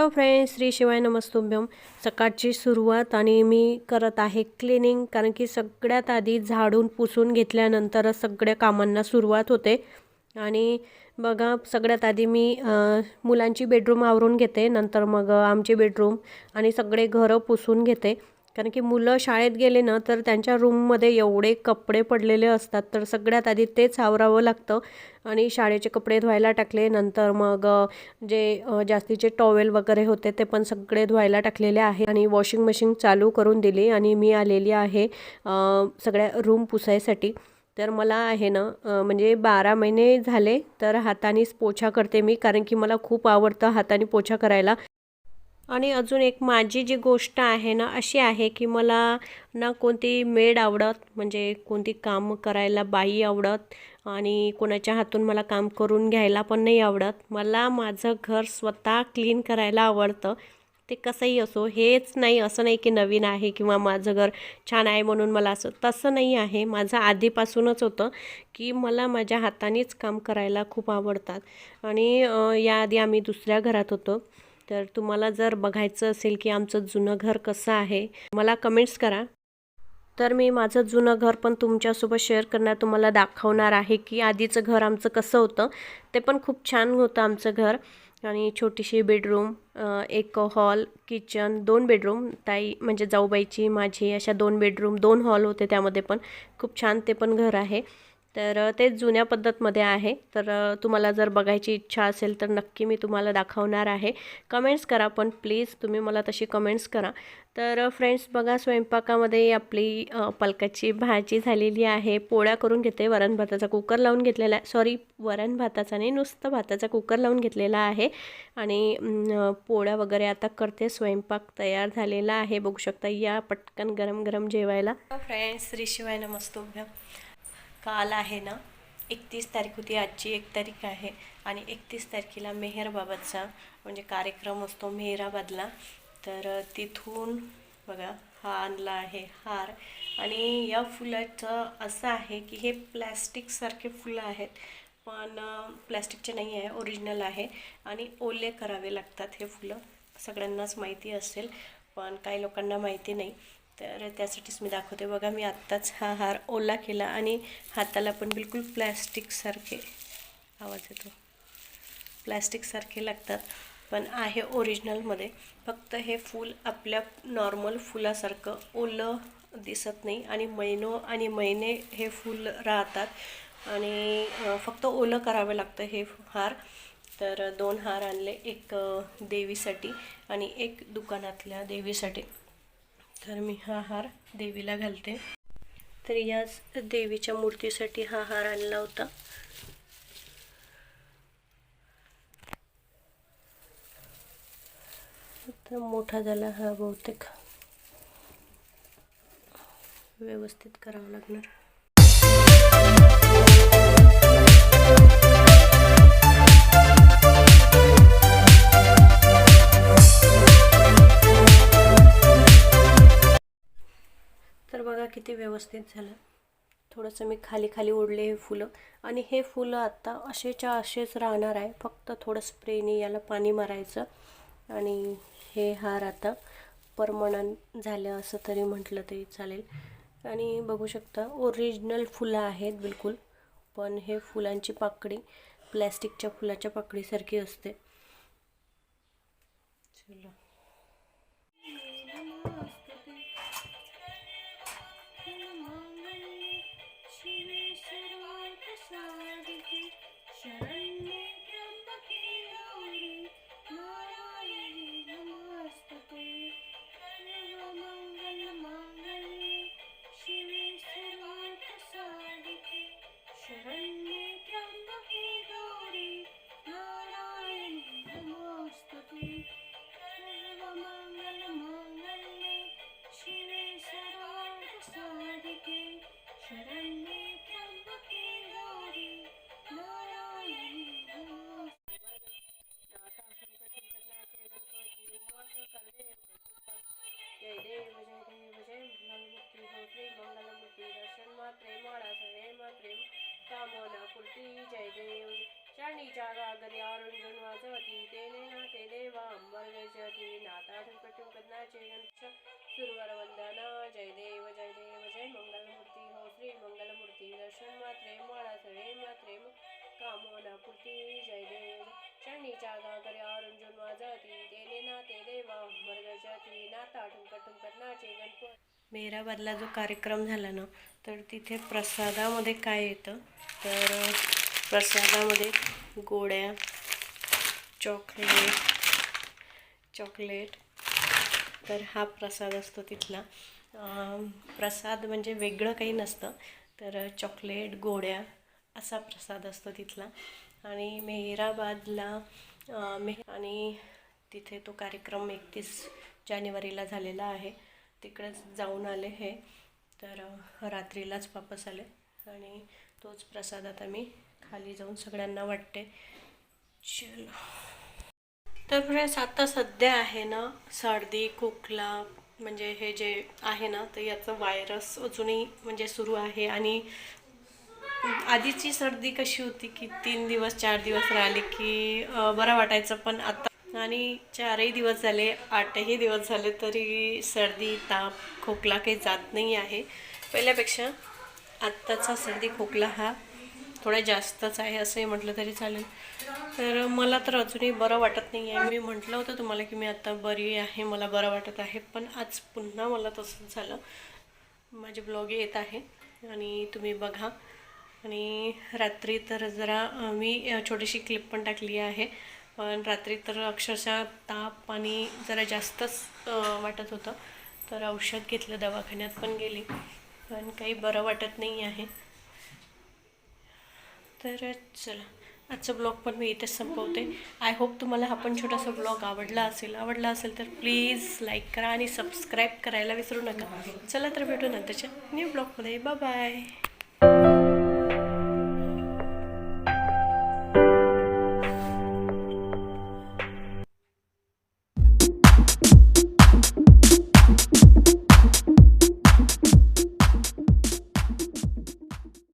Hello friends Shri शिवाय नमस्तुभ्यम. सकाळची सुरुवात आणि मी करत आहे क्लिनिंग कारण की सगळ्यात आधी झाडून पुसून घेतल्यानंतरच सगळ्या कामांना सुरुवात होते. आणि बघा सगळ्यात आधी मी मुलांची बेडरूम आवरून घेते. नंतर मग आमची बेडरूम आणि सगळे घरं पुसून घेते. कारण की मुलं शाळेत गेले ना तर त्यांच्या रूममध्ये एवढे कपडे पडलेले असतात तर सगळ्यात आधी तेच आवरावं लागतं. आणि शाळेचे कपडे धुवायला टाकले नंतर मग जे जास्तीचे टॉवेल वगैरे होते ते पण सगळे धुवायला टाकलेले आहे आणि वॉशिंग मशीन चालू करून दिली आणि मी आलेली आहे सगळ्या रूम पुसायसाठी. तर मला आहे ना म्हणजे बारा महिने झाले तर हातानेच पोछा करते मी कारण की मला खूप आवडतं हाताने पोछा करायला. आणि अजून एक माझी जी गोष्ट आहे ना अशी आहे की मला ना कोणती मेड आवडत म्हणजे कोणती काम करायला बाई आवडत आणि कोणाच्या हातून मला काम करून घ्यायला पण नाही आवडत. मला माझं घर स्वतः क्लीन करायला आवडतं. ते कसंही असो हेच नाही असं नाही की नवीन आहे किंवा माझं घर छान आहे म्हणून मला असं तसं नाही आहे. माझं आधीपासूनच होतं की मला माझ्या हातानेच काम करायला खूप आवडतात. आणि याआधी आम्ही दुसऱ्या घरात होतो. तर तुम्हाला जर बघायचं असेल की आमचं जुनं घर कसं आहे मला कमेंट्स करा. तर मी माझं जुनं घर पण तुमच्यासोबत शेअर करणार तुम्हाला दाखवणार आहे की आधीचं घर आमचं कसं होतं. ते पण खूप छान होतं आमचं घर. आणि छोटीशी बेडरूम एक हॉल किचन दोन बेडरूम ताई म्हणजे जाऊबाईची माझी अशा दोन बेडरूम दोन हॉल होते त्यामध्ये पण. खूप छान ते पण घर आहे. तर ते जुन्या पद्धतमध्ये आहे. तर तुम्हाला जर बघायची इच्छा असेल तर नक्की मी तुम्हाला दाखवणार आहे. कमेंट्स करा पण प्लीज तुम्ही मला तशी कमेंट्स करा. तर फ्रेंड्स बघा स्वयंपाकामध्ये आपली पलकाची पालकाची भाजी झालेली आहे. पोळ्या करून घेते. वरण भाताचा कुकर लावून घेतलेला आहे. सॉरी वरण भाताचा नाही नुसतं भाताचा कुकर लावून घेतलेला आहे. आणि पोळ्या वगैरे आता करते. स्वयंपाक तयार झालेला आहे. बघू शकता या पटकन गरम गरम जेवायला. फ्रेंड्स श्री शिवाय नमस्तुभ्यम. काल आहे ना एकतीस तारीख होती आजची एक तारीख आहे. आणि एकतीस तारखेला मेहरबाबाचा म्हणजे कार्यक्रम असतो मेहराबादला. तर तिथून बघा हा आणला आहे हार. आणि या फुलाचं असं आहे की हे प्लॅस्टिकसारखे फुलं आहेत पण प्लॅस्टिकचे नाही आहे ओरिजिनल आहे. आणि ओले करावे लागतात हे फुलं. सगळ्यांनाच माहिती असेल पण काही लोकांना माहिती नाही. तर त्यासाठीच मी दाखवते. बघा मी आत्ताच हा हार ओला केला आणि हाताला पण बिलकुल प्लॅस्टिकसारखे आवाज येतो. प्लॅस्टिकसारखे लागतात पण आहे ओरिजिनलमध्ये फक्त हे फूल आपल्या नॉर्मल फुलासारखं ओलं दिसत नाही आणि महिनो आणि महिने हे फूल राहतात. आणि फक्त ओलं करावं लागतं हे हार. तर दोन हार आणले एक देवीसाठी आणि एक दुकानातल्या देवीसाठी. तर मी हा हार देवीला घालते. तर याच देवीच्या मूर्तीसाठी हा हार आणला होता. तर मोठा झाला हा बहुतेक. व्यवस्थित करावं लागणार. तर बघा किती व्यवस्थित झालं. थोडंसं मी खाली खाली ओढले हे फुलं. आणि हे फुलं आत्ता असेच्या असेच राहणार आहे. फक्त थोडं स्प्रेने याला पाणी मारायचं. आणि हे हार आता परमनंट झालं असं तरी म्हटलं तरी चालेल. आणि बघू शकता ओरिजिनल फुलं आहेत बिलकुल. पण हे फुलांची पाकडी प्लॅस्टिकच्या फुलाच्या पाकडीसारखी असते. चला. जय देव जय देव जय मंगलमूर्ती हो श्री मंगलमूर्ती दर्शन प्रेम माळा सगळे मात्रे कामना पूर्ती जय देव चरणीच्या गागरी आरुंजन वाजवती तेने ना ते देवा अंबर गजती नाता ठुकटुक कदनाचे गणपती सुरवर वंदना जय देव जय देव जय मंगलमूर्ती हो श्री मंगलमूर्ती दर्शन मात्रे माळा सळे मात्रे कामना पूर्ती जय देव चरणीच्या गागरी आरुंजन वाजवती ते देवा मेहराबादला जो कार्यक्रम झाला ना तर तिथे प्रसादामध्ये काय येतं? तर प्रसादामध्ये गोड्या चॉकलेट चॉकलेट. तर हा प्रसाद असतो तिथला. प्रसाद म्हणजे वेगळं काही नसतं. तर चॉकलेट गोड्या असा प्रसाद असतो तिथला. आणि मेहराबादला मे आणि तिथे तो कार्यक्रम एकतीस जानेवारीला झालेला आहे. तिकडे जाऊन आले हे. तर रात्रीलाच वापस आले. आणि तोच प्रसाद आता मी खाली जाऊन सगळ्यांना वाटते. चलो. तर फ्रेंड्स आता सध्या आहे ना सर्दी खोकला म्हणजे हे जे आहे ना तर याचं व्हायरस अजूनही म्हणजे सुरू आहे. आणि आधीची सर्दी कशी होती की तीन दिवस चार दिवस राहिले की बरं वाटायचं पण आता आणि चारही दिवस झाले आठही दिवस झाले तरी सर्दी ताप खोकला काही जात नाही आहे. पहिल्यापेक्षा आत्ताचा सर्दी खोकला हा थोडा जास्तच आहे असंही म्हटलं तरी चालेल. तर मला तर अजूनही बरं वाटत नाही आहे. मी म्हटलं होतं तुम्हाला की मी आत्ता बरी आहे मला बरं वाटत आहे पण आज पुन्हा मला तसंच झालं. माझे ब्लॉग येत आहे आणि तुम्ही बघा. आणि रात्री तर जरा मी छोटीशी क्लिप पण टाकली आहे. पण रात्री तर अक्षरशः ताप आणि जरा जास्तच वाटत होतं. तर औषध घेतलं दवाखान्यात पण गेली. पण काही बरं वाटत नाही आहे. तर चला आजचा ब्लॉग पण मी इथेच संपवते. आय होप तुम्हाला हा पण छोटासा ब्लॉग आवडला असेल. आवडला असेल तर प्लीज लाईक करा आणि सबस्क्राईब करायला विसरू नका. चला तर भेटू नंतरच्या न्यू ब्लॉगमध्ये बाय बाय